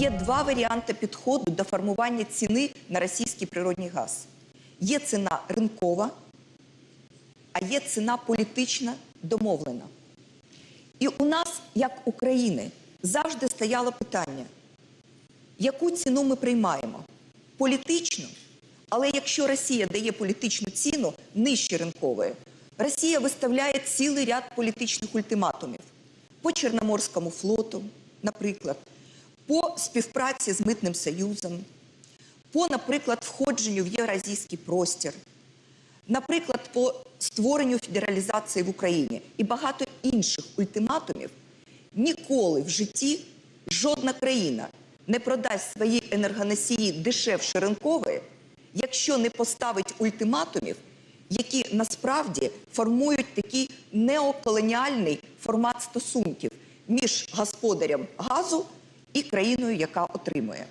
є два варіанти підходу до формування ціни на російський природний газ. Є ціна ринкова, а є ціна політична домовлена. І у нас, як України, завжди стояло питання, яку ціну ми приймаємо? Політичну. Але якщо Росія дає політичну ціну нижче ринкової, Росія виставляє цілий ряд політичних ультиматумів по Чорноморському флоту, наприклад, по співпраці з Митним Союзом, по, наприклад, входженню в євразійський простір, наприклад, по створенню федералізації в Україні і багато інших ультиматумів, ніколи в житті жодна країна не продасть свої енергоносії дешевше ринкової, якщо не поставить ультиматумів, які насправді формують такий неоколоніальний формат стосунків між господарем газу і країною, яка отримує.